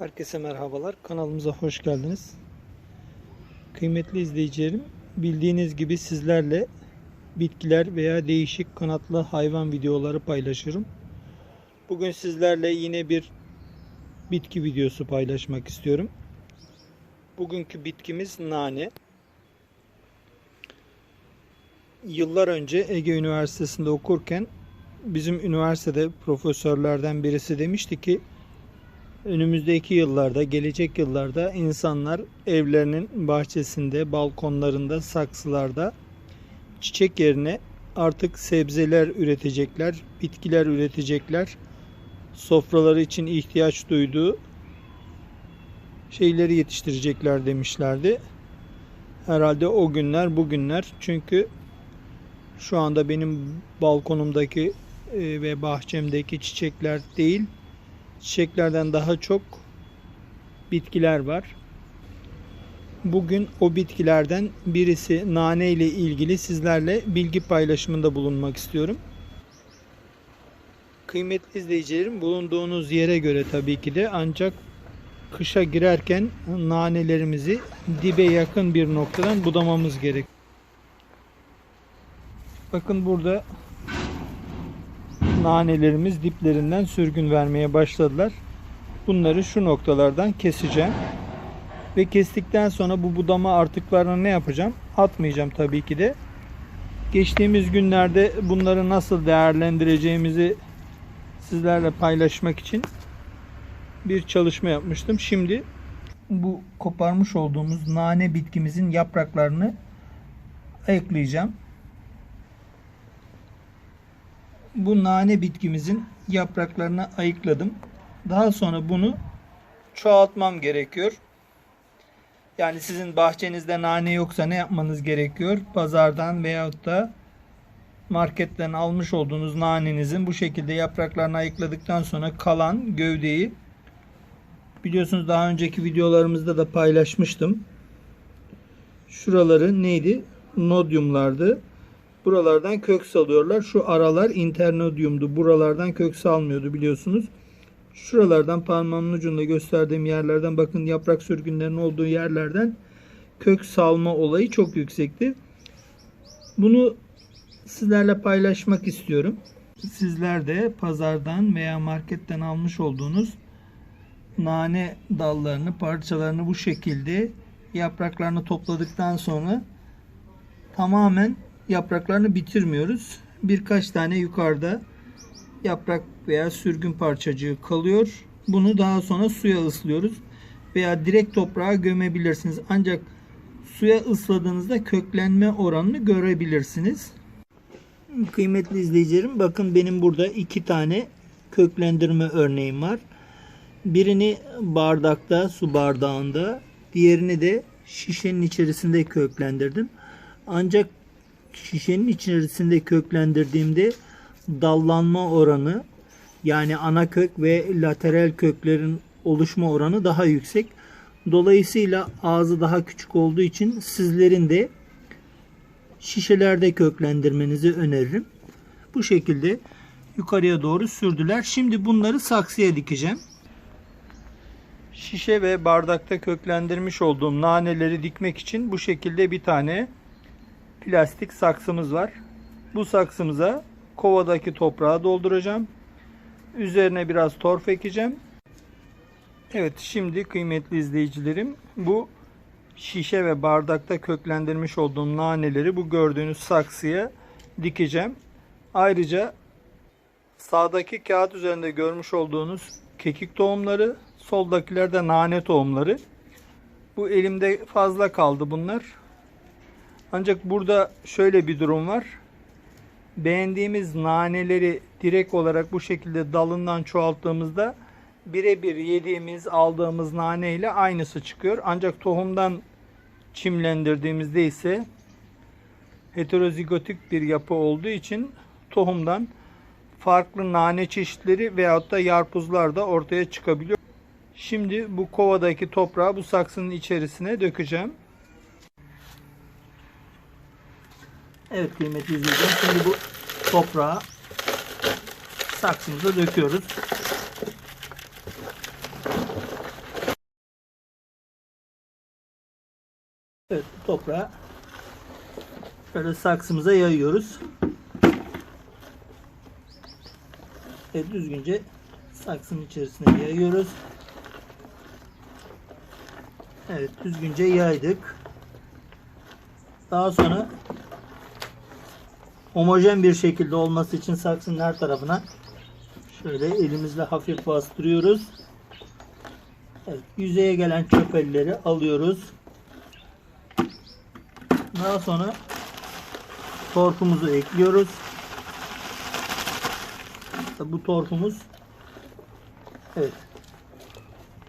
Herkese merhabalar. Kanalımıza hoş geldiniz. Kıymetli izleyicilerim, bildiğiniz gibi sizlerle bitkiler veya değişik kanatlı hayvan videoları paylaşırım. Bugün sizlerle yine bir bitki videosu paylaşmak istiyorum. Bugünkü bitkimiz nane. Yıllar önce Ege Üniversitesi'nde okurken bizim üniversitede profesörlerden birisi demişti ki önümüzdeki yıllarda, gelecek yıllarda insanlar evlerinin bahçesinde, balkonlarında, saksılarda çiçek yerine artık sebzeler üretecekler, bitkiler üretecekler. Sofraları için ihtiyaç duyduğu şeyleri yetiştirecekler demişlerdi. Herhalde o günler bugünler. Çünkü şu anda benim balkonumdaki e, ve bahçemdeki çiçekler değil, çiçeklerden daha çok bitkiler var. Bugün o bitkilerden birisi nane ile ilgili sizlerle bilgi paylaşımında bulunmak istiyorum. Kıymetli izleyicilerim bulunduğunuz yere göre tabii ki de ancak kışa girerken nanelerimizi dibe yakın bir noktadan budamamız gerek. Bakın burada nanelerimiz diplerinden sürgün vermeye başladılar. Bunları şu noktalardan keseceğim. Ve kestikten sonra bu budama artıklarını ne yapacağım? Atmayacağım tabii ki de. Geçtiğimiz günlerde bunları nasıl değerlendireceğimizi sizlerle paylaşmak için bir çalışma yapmıştım. Şimdi bu koparmış olduğumuz nane bitkimizin yapraklarını ayıklayacağım. Bu nane bitkimizin yapraklarını ayıkladım. Daha sonra bunu çoğaltmam gerekiyor. Yani sizin bahçenizde nane yoksa ne yapmanız gerekiyor? Pazardan veyahut da marketten almış olduğunuz nanenizin bu şekilde yapraklarını ayıkladıktan sonra kalan gövdeyi biliyorsunuz daha önceki videolarımızda da paylaşmıştım. Şuraları neydi? Nodyumlardı. Buralardan kök salıyorlar. Şu aralar internodyumdu. Buralardan kök salmıyordu biliyorsunuz. Şuralardan parmağımın ucunda gösterdiğim yerlerden bakın yaprak sürgünlerinin olduğu yerlerden kök salma olayı çok yüksekti. Bunu sizlerle paylaşmak istiyorum. Sizler de pazardan veya marketten almış olduğunuz nane dallarını, parçalarını bu şekilde yapraklarını topladıktan sonra tamamen yapraklarını bitirmiyoruz. Birkaç tane yukarıda yaprak veya sürgün parçacığı kalıyor. Bunu daha sonra suya ıslıyoruz veya direkt toprağa gömebilirsiniz. Ancak suya ısladığınızda köklenme oranını görebilirsiniz. Kıymetli izleyicilerim bakın benim burada iki tane köklendirme örneğim var. Birini bardakta, su bardağında, diğerini de şişenin içerisinde köklendirdim. Ancak şişenin içerisinde köklendirdiğimde dallanma oranı yani ana kök ve lateral köklerin oluşma oranı daha yüksek. Dolayısıyla ağzı daha küçük olduğu için sizlerin de şişelerde köklendirmenizi öneririm. Bu şekilde yukarıya doğru sürdüler. Şimdi bunları saksıya dikeceğim. Şişe ve bardakta köklendirmiş olduğum naneleri dikmek için bu şekilde bir tane plastik saksımız var. Bu saksımıza kovadaki toprağı dolduracağım. Üzerine biraz torf ekeceğim. Evet şimdi kıymetli izleyicilerim bu şişe ve bardakta köklendirmiş olduğum naneleri bu gördüğünüz saksıya dikeceğim. Ayrıca sağdaki kağıt üzerinde görmüş olduğunuz kekik tohumları, soldakiler de nane tohumları. Bu elimde fazla kaldı bunlar. Ancak burada şöyle bir durum var. Beğendiğimiz naneleri direkt olarak bu şekilde dalından çoğalttığımızda birebir yediğimiz, aldığımız nane ile aynısı çıkıyor. Ancak tohumdan çimlendirdiğimizde ise heterozigotik bir yapı olduğu için tohumdan farklı nane çeşitleri veyahut da yarpuzlar da ortaya çıkabiliyor. Şimdi bu kovadaki toprağı bu saksının içerisine dökeceğim. Evet kıymetli izleyiciler. Şimdi bu toprağı saksımıza döküyoruz. Evet toprağı şöyle saksımıza yayıyoruz. Evet düzgünce saksının içerisine yayıyoruz. Evet düzgünce yaydık. Daha sonra homojen bir şekilde olması için saksının her tarafına şöyle elimizle hafif bastırıyoruz. Evet, yüzeye gelen çöpelleri alıyoruz. Daha sonra torfumuzu ekliyoruz. Bu torfumuz evet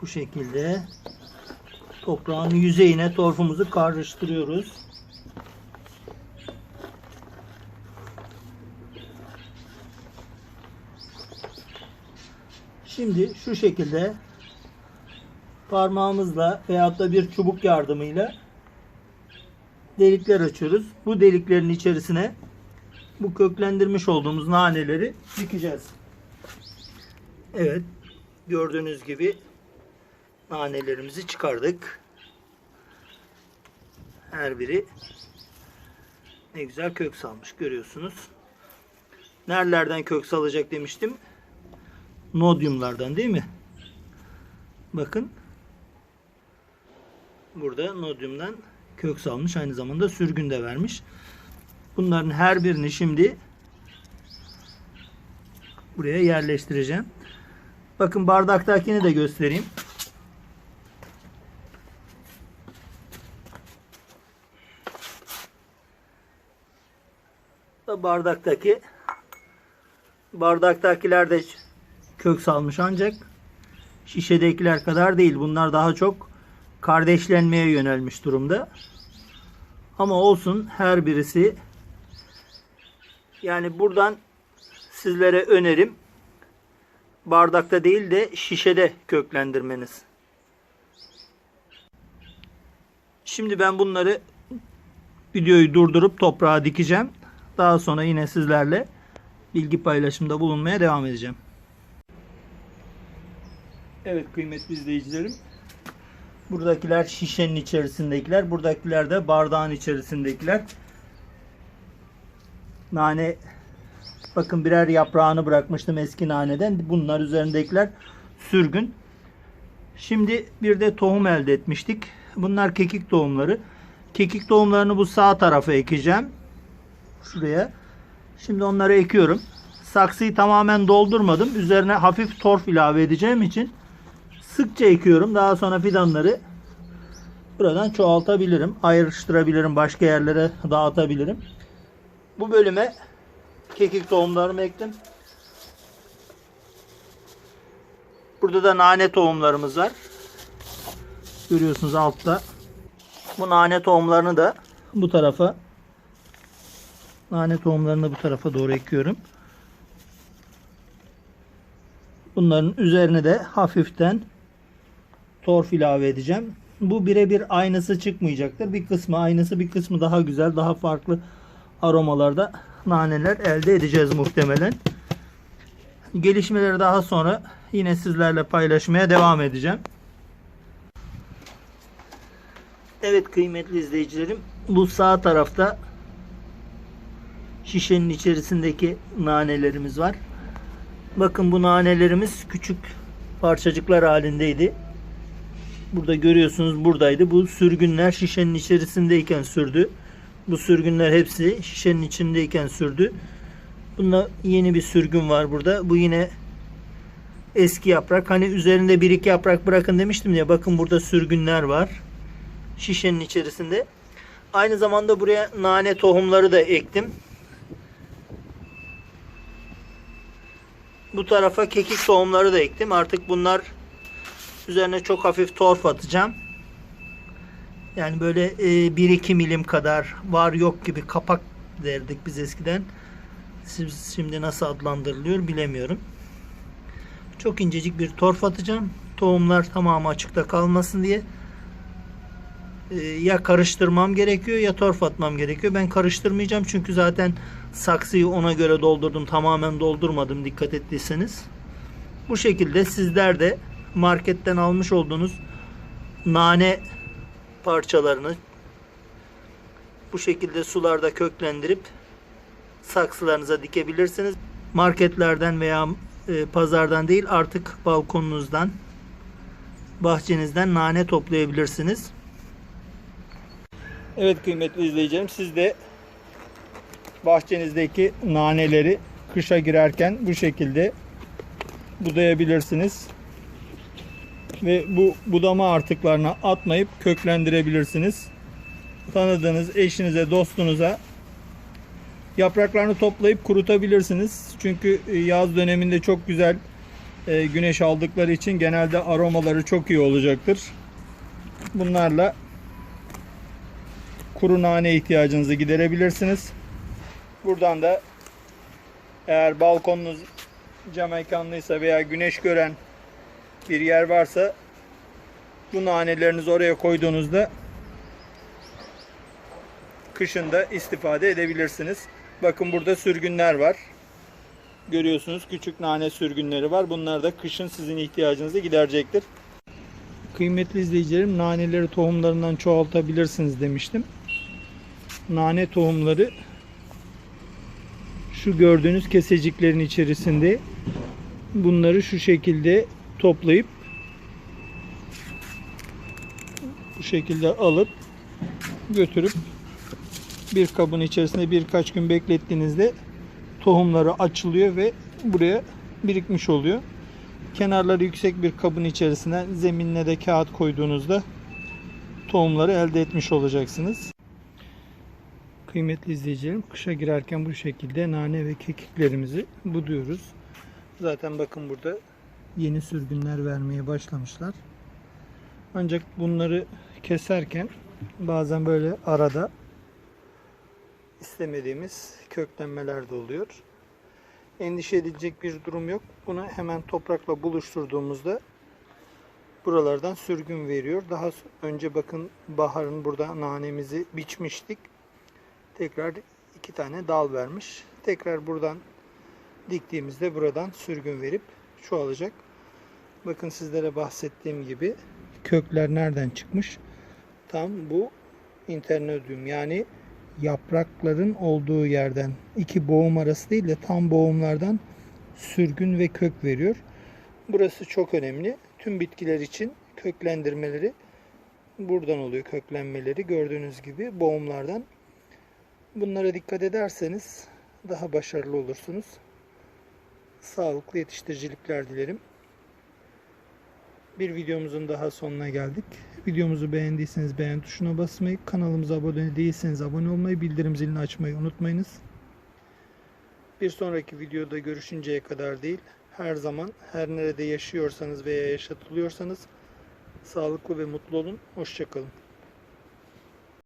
bu şekilde toprağın yüzeyine torfumuzu karıştırıyoruz. Şimdi şu şekilde parmağımızla veyahut da bir çubuk yardımıyla delikler açıyoruz. Bu deliklerin içerisine bu köklendirmiş olduğumuz naneleri dikeceğiz. Evet. Gördüğünüz gibi nanelerimizi çıkardık. Her biri ne güzel kök salmış görüyorsunuz. Nerelerden kök salacak demiştim. Nodyumlardan değil mi? Bakın. Burada nodyumdan kök salmış. Aynı zamanda sürgün de vermiş. Bunların her birini şimdi buraya yerleştireceğim. Bakın bardaktakini de göstereyim. Da bardaktaki bardaktakiler de kök salmış ancak şişedekiler kadar değil. Bunlar daha çok kardeşlenmeye yönelmiş durumda. Ama olsun her birisi yani buradan sizlere önerim bardakta değil de şişede köklendirmeniz. Şimdi ben bunları videoyu durdurup toprağa dikeceğim. Daha sonra yine sizlerle bilgi paylaşımda bulunmaya devam edeceğim. Evet kıymetli izleyicilerim. Buradakiler şişenin içerisindekiler. Buradakiler de bardağın içerisindekiler. Nane bakın birer yaprağını bırakmıştım eski naneden. Bunlar üzerindekiler sürgün. Şimdi bir de tohum elde etmiştik. Bunlar kekik tohumları. Kekik tohumlarını bu sağ tarafa ekeceğim. Şuraya. Şimdi onları ekiyorum. Saksıyı tamamen doldurmadım. Üzerine hafif torf ilave edeceğim için sıkça ekiyorum. Daha sonra fidanları buradan çoğaltabilirim. Ayrıştırabilirim. Başka yerlere dağıtabilirim. Bu bölüme kekik tohumlarımı ektim. Burada da nane tohumlarımız var. Görüyorsunuz altta. Bu nane tohumlarını da bu tarafa nane tohumlarını bu tarafa doğru ekiyorum. Bunların üzerine de hafiften torf ilave edeceğim. Bu birebir aynısı çıkmayacaktır. Bir kısmı aynısı bir kısmı daha güzel daha farklı aromalarda naneler elde edeceğiz muhtemelen. Gelişmeleri daha sonra yine sizlerle paylaşmaya devam edeceğim. Evet kıymetli izleyicilerim bu sağ tarafta şişenin içerisindeki nanelerimiz var. Bakın bu nanelerimiz küçük parçacıklar halindeydi. Burada görüyorsunuz buradaydı. Bu sürgünler şişenin içerisindeyken sürdü. Bu sürgünler hepsi şişenin içindeyken sürdü. Bunda yeni bir sürgün var burada. Bu yine eski yaprak. Hani üzerinde bir iki yaprak bırakın demiştim ya. Bakın burada sürgünler var. Şişenin içerisinde. Aynı zamanda buraya nane tohumları da ektim. Bu tarafa kekik tohumları da ektim. Artık bunlar üzerine çok hafif torf atacağım. Yani böyle 1-2 milim kadar var yok gibi kapak derdik biz eskiden. Şimdi nasıl adlandırılıyor bilemiyorum. Çok incecik bir torf atacağım. Tohumlar tamamı açıkta kalmasın diye. Ee, Ya karıştırmam gerekiyor ya torf atmam gerekiyor. Ben karıştırmayacağım çünkü zaten saksıyı ona göre doldurdum. Tamamen doldurmadım dikkat ettiyseniz. Bu şekilde sizler de marketten almış olduğunuz nane parçalarını Bu şekilde sularda köklendirip saksılarınıza dikebilirsiniz. Marketlerden veya e, pazardan değil artık balkonunuzdan, bahçenizden nane toplayabilirsiniz. Evet kıymetli izleyicilerim siz de bahçenizdeki naneleri kışa girerken bu şekilde budayabilirsiniz. Ve bu budama artıklarına atmayıp köklendirebilirsiniz. Tanıdığınız eşinize, dostunuza yapraklarını toplayıp kurutabilirsiniz. Çünkü e, yaz döneminde çok güzel e, güneş aldıkları için genelde aromaları çok iyi olacaktır. Bunlarla kuru nane ihtiyacınızı giderebilirsiniz. Buradan da eğer balkonunuz cam mekanlıysa veya güneş gören bir yer varsa bu nanelerinizi oraya koyduğunuzda kışın da istifade edebilirsiniz. Bakın burada sürgünler var. Görüyorsunuz küçük nane sürgünleri var. Bunlar da kışın sizin ihtiyacınızı giderecektir. Kıymetli izleyicilerim naneleri tohumlarından çoğaltabilirsiniz demiştim. Nane tohumları şu gördüğünüz keseciklerin içerisinde bunları şu şekilde toplayıp bu şekilde alıp götürüp bir kabın içerisinde birkaç gün beklettiğinizde tohumları açılıyor ve buraya birikmiş oluyor. Kenarları yüksek bir kabın içerisine zeminine de kağıt koyduğunuzda tohumları elde etmiş olacaksınız. Kıymetli izleyicilerim kışa girerken bu şekilde nane ve kekiklerimizi buduyoruz. Zaten bakın burada yeni sürgünler vermeye başlamışlar. Ancak bunları keserken bazen böyle arada istemediğimiz köklenmeler de oluyor. Endişe edilecek bir durum yok. Bunu hemen toprakla buluşturduğumuzda buralardan sürgün veriyor. Daha önce bakın baharın burada nanemizi biçmiştik. Tekrar iki tane dal vermiş. Tekrar buradan diktiğimizde buradan sürgün verip çoğalacak. Bakın sizlere bahsettiğim gibi kökler nereden çıkmış? Tam bu internodium yani yaprakların olduğu yerden iki boğum arası değil de tam boğumlardan sürgün ve kök veriyor. Burası çok önemli. Tüm bitkiler için köklendirmeleri buradan oluyor köklenmeleri gördüğünüz gibi boğumlardan. Bunlara dikkat ederseniz daha başarılı olursunuz. Sağlıklı yetiştiricilikler dilerim. Bir videomuzun daha sonuna geldik. Videomuzu beğendiyseniz beğen tuşuna basmayı, kanalımıza abone değilseniz abone olmayı, bildirim zilini açmayı unutmayınız. Bir sonraki videoda görüşünceye kadar değil, her zaman her nerede yaşıyorsanız veya yaşatılıyorsanız sağlıklı ve mutlu olun. Hoşçakalın.